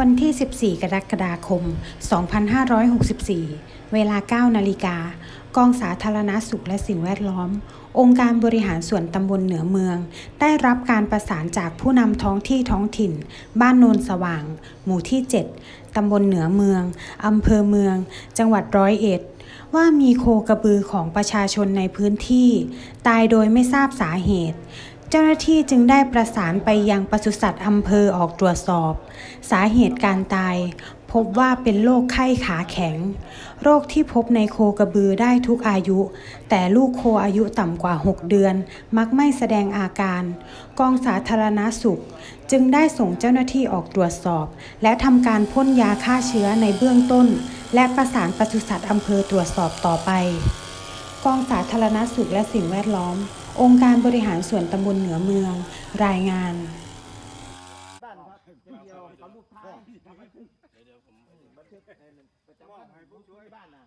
วันที่ 14 กรกฎาคม 2564 เวลา 9 นาฬิกา กองสาธารณสุขและสิ่งแวดล้อม องค์การบริหารส่วนตำบลเหนือเมือง ได้รับการประสานจากผู้นำท้องที่ท้องถิ่น บ้านโนนสว่าง หมู่ที่ 7 ตำบลเหนือเมือง อำเภอเมือง จังหวัดร้อยเอ็ด ว่ามีโคกระบือของประชาชนในพื้นที่ ตายโดยไม่ทราบสาเหตุ เจ้าหน้าที่จึงได้ประสานไปยังปศุสัตว์อำเภอออกตรวจสอบ สาเหตุการตาย พบว่าเป็นโรคไข้ขาแข็ง โรคที่พบในโคกระบือได้ทุกอายุ แต่ลูกโคอายุต่ำกว่า 6 เดือน มักไม่แสดงอาการ กองสาธารณาสุข จึงได้ส่งเจ้าหน้าที่ออกตรวจสอบ และทำการพ่นยาฆ่าเชื้อในเบื้องต้น และประสานปศุสัตว์อำเภอตรวจสอบต่อไป กองสาธารณสุขและสิ่งแวดล้อม องค์การบริหารส่วนตำบลเหนือเมือง รายงานเดียวผมบันทึกในประจำวันให้ผู้ช่วยบ้านนะ